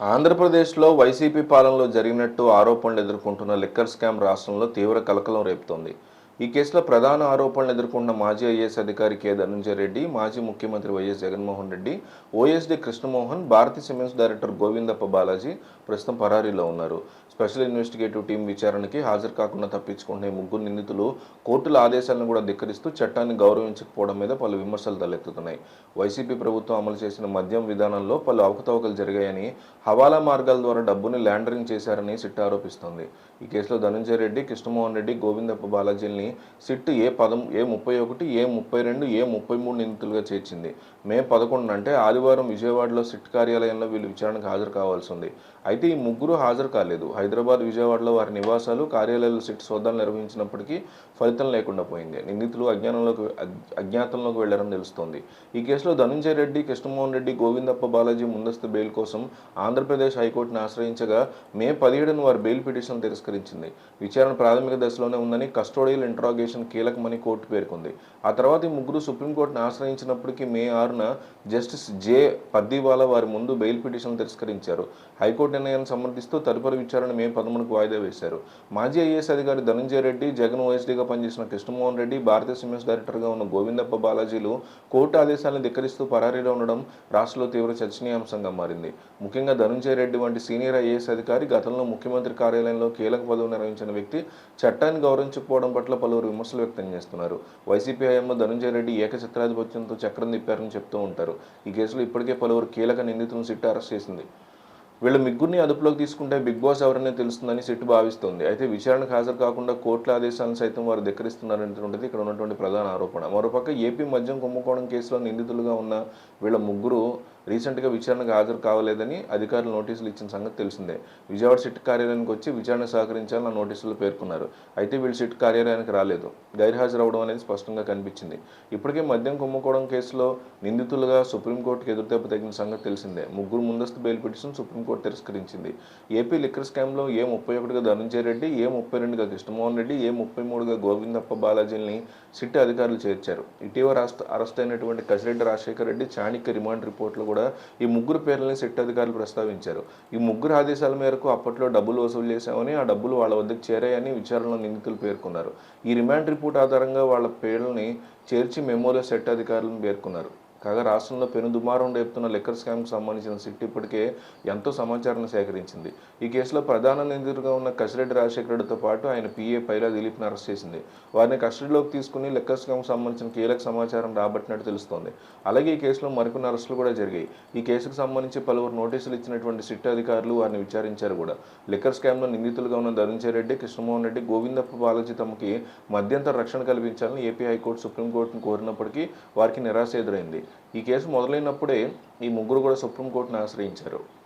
ఆంధ్రప్రదేశ్లో వైసీపీ పాలనలో జరిగినట్టు ఆరోపణలు ఎదుర్కొంటున్న లిక్కర్ స్కామ్ రాష్ట్రంలో తీవ్ర కలకలం రేపుతోంది. ఈ కేసులో ప్రధాన ఆరోపణలు ఎదుర్కొంటున్న మాజీ ఐఏఎస్ అధికారి కె ధనంజయ రెడ్డి మాజీ ముఖ్యమంత్రి YS Jaganmohan Reddy OSD Krishnamohan Bharathi cements director Govindappa Balaji ప్రస్తుతం పరారీలో ఉన్నారు. స్పెషల్ ఇన్వెస్టిగేటివ్ టీం విచారణకి హాజరు కాకుండా తప్పించుకుంటున్న ముగ్గురు నిందితులు కోర్టుల ఆదేశాలను కూడా ధిక్కరిస్తూ చట్టాన్ని గౌరవించకపోవడం మీద పలు విమర్శలు తలెత్తుతున్నాయి. వైసీపీ ప్రభుత్వం అమలు చేసిన మద్యం విధానంలో పలు అవకతవకలు జరిగాయని హవాలా మార్గాల ద్వారా డబ్బుని ల్యాండరింగ్ చేశారని సిట్ ఆరోపిస్తోంది. ఈ కేసులో ధనంజయ రెడ్డి కృష్ణమోహన్ రెడ్డి గోవిందప్ప బాలాజీని సిట్ ఏ పదం ఏ ముప్పై ఒకటి ఏ ముప్పై రెండు ఏ ముప్పై మూడు నిందితులుగా చేర్చింది. మే పదకొండున అంటే ఆదివారం విజయవాడలో సిట్ కార్యాలయంలో వీళ్ళు విచారణకు హాజరు కావాల్సి ఉంది. అయితే ఈ ముగ్గురు హాజరు కాలేదు. హైదరాబాద్ విజయవాడలో వారి నివాసాలు కార్యాలయాలు సిట్ సోదాలు నిర్వహించినప్పటికీ ఫలితం లేకుండా పోయింది. నిందితులు అజ్ఞానంలోకి అజ్ఞాతంలోకి వెళ్ళారని తెలుస్తోంది. ఈ కేసులో ధనంజయ రెడ్డి కృష్ణమోహన్ రెడ్డి గోవిందప్ప బాలాజీ ముందస్తు బెయిల్ కోసం ఆంధ్రప్రదేశ్ హైకోర్టును ఆశ్రయించగా మే పదిహేడున వారి బెయిల్ పిటిషన్ తిరస్కరించింది. విచారణ ప్రాథమిక దశలోనే ఉందని కస్టోడియల్ ఇంట్రాగేషన్ కీలకమని కోర్టు పేర్కొంది. ఆ తర్వాత ఈ ముగ్గురు సుప్రీంకోర్టును ఆశ్రయించినప్పటికీ మే ఆరున జస్టిస్ జే పద్దివాలా వారి ముందు బెయిల్ పిటిషన్ తిరస్కరించారు. హైకోర్టు నిర్ణయాన్ని సమర్థిస్తూ తదుపరి విచారణ మే పదమూడుకు వాయిదా వేశారు. మాజీ ఐఏఎస్ అధికారి ధనంజయ రెడ్డి జగన్ ఓఎస్డీగా పనిచేసిన కృష్ణమోహన్ రెడ్డి భారతీయ సిమెంట్స్ డైరెక్టర్గా ఉన్న గోవిందప్ప బాలాజీలు కోర్టు ఆదేశాలను ధిక్కరిస్తూ పరారీలో ఉండడం రాష్ట్రంలో తీవ్ర చర్చనీయాంశంగా మారింది. ముఖ్యంగా ధనంజయ రెడ్డి వంటి సీనియర్ ఐఏఎస్ అధికారి గతంలో ముఖ్యమంత్రి కార్యాలయంలో కీలక పదవి నిర్వహించిన వ్యక్తి చట్టాన్ని గౌరవించకపోవడం పట్ల పలువురు విమర్శలు వ్యక్తం చేస్తున్నారు. వైసీపీ హయాంలో ధనంజయ రెడ్డి ఏకఛత్రాధిపత్యంతో చక్రం తిప్పారని చెప్తూ ఉంటారు. ఈ కేసులో ఇప్పటికే పలువురు కీలక నిందితులను సిట్ అరెస్ట్ చేసింది. వీళ్ళ ముగ్గురిని అదుపులోకి తీసుకుంటే బిగ్ బాస్ ఎవరనే తెలుస్తుందని సిట్టు భావిస్తోంది. అయితే విచారణకు హాజరు కాకుండా కోర్టుల ఆదేశాలను సైతం వారు ధిక్కరిస్తున్నారనేటువంటిది ఇక్కడ ఉన్నటువంటి ప్రధాన ఆరోపణ. మరోపక్క ఏపీ మద్యం కుంభకోణం కేసులో నిందితులుగా ఉన్న వీళ్ళ ముగ్గురు రీసెంట్గా విచారణకు హాజరు కావలేదని అధికారులు నోటీసులు ఇచ్చిన సంగతి తెలిసిందే. విజయవాడ సిట్ కార్యాలయానికి వచ్చి విచారణ సహకరించాలని ఆ నోటీసులు పేర్కొన్నారు. అయితే వీళ్ళు సిట్ కార్యాలయానికి రాలేదు. గైర్హాజరవడం అనేది స్పష్టంగా కనిపించింది. ఇప్పటికే మద్యం కుమ్ముకోవడం కేసులో నిందితులుగా సుప్రీంకోర్టుకు ఎదురుదెబ్బ తగిన సంగతి తెలిసిందే. ముగ్గురు ముందస్తు బెయిల్ పిటిషన్ సుప్రీంకోర్టు తిరస్కరించింది. ఏపీ లిక్కర్ స్కామ్లో ఏ ముప్పై ఒకటిగా ధనంజయ రెడ్డి ఏ ముప్పై రెండుగా కృష్ణమోహన్ రెడ్డి ఏ ముప్పై మూడుగా గోవిందప్ప బాలాజీని సిట్ అధికారులు చేర్చారు. ఇటీవల అరెస్ట్ అరెస్ట్ అయినటువంటి కసిరెడ్డి రాజశేఖర రెడ్డి చాణిక్య రిమాండ్ రిపోర్ట్లో కూడా ఈ ముగ్గురు పేర్లని సిట్ అధికారులు ప్రస్తావించారు. ఈ ముగ్గురు ఆదేశాల మేరకు అప్పట్లో డబ్బులు వసూలు చేశామని ఆ డబ్బులు వాళ్ళ వద్దకు చేరాయని విచారణలో నిందితులు పేర్కొన్నారు. ఈ రిమాండ్ రిపోర్ట్ ఆధారంగా వాళ్ళ పేర్లని చేర్చి మెమోలో సెట్ అధికారులను పేర్కొన్నారు. కాగా రాష్ట్రంలో పెను దుమారం రేపుతున్న లెక్కర్ స్కామ్కు సంబంధించిన సిట్ ఇప్పటికే ఎంతో సమాచారాన్ని సేకరించింది. ఈ కేసులో ప్రధాన నిందితుడిగా ఉన్న కసిరెడ్డి రాజశేఖర రెడ్డితో పాటు ఆయన పిఏ పైలా దిలీప్ను అరెస్ట్ చేసింది. వారిని కస్టడీలోకి తీసుకుని లెక్కర్ స్కామ్కు సంబంధించిన కీలక సమాచారం రాబట్టినట్టు తెలుస్తోంది. అలాగే ఈ కేసులో మరికొన్ని అరెస్టులు కూడా జరిగాయి. ఈ కేసుకు సంబంధించి పలువురు నోటీసులు ఇచ్చినటువంటి సిట్ అధికారులు వారిని విచారించారు కూడా. లిక్కర్ స్కామ్లో నిందితులుగా ఉన్న ధనంజయ రెడ్డి కృష్ణమోహన్ రెడ్డి గోవిందప్ప బాలాజీ తమకి మధ్యంతర రక్షణ కల్పించాలని ఏపీ హైకోర్టు సుప్రీంకోర్టును కోరినప్పటికీ వారికి నిరాశ ఎదురైంది. ఈ కేసు మొదలైనప్పుడే ఈ ముగ్గురు కూడా సుప్రీంకోర్టును ఆశ్రయించారు.